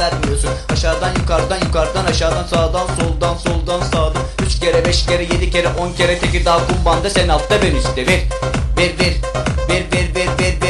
vermiyorsun. Aşağıdan yukarıdan yukarıdan aşağıdan sağdan soldan soldan sağdan. Üç kere beş kere yedi kere on kere Tekirdağ kumbanda sen altta ben üstte. Ver Ver ver ver ver ver ver ver.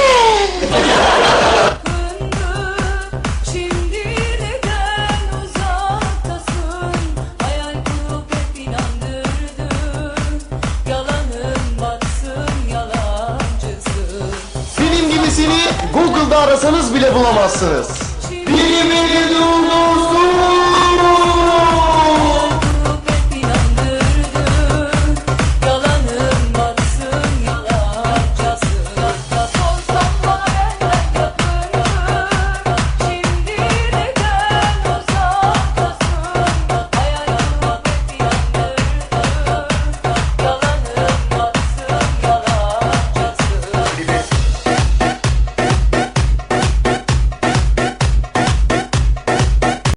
Ötesini Google'da arasanız bile bulamazsınız. Bilimini buldum.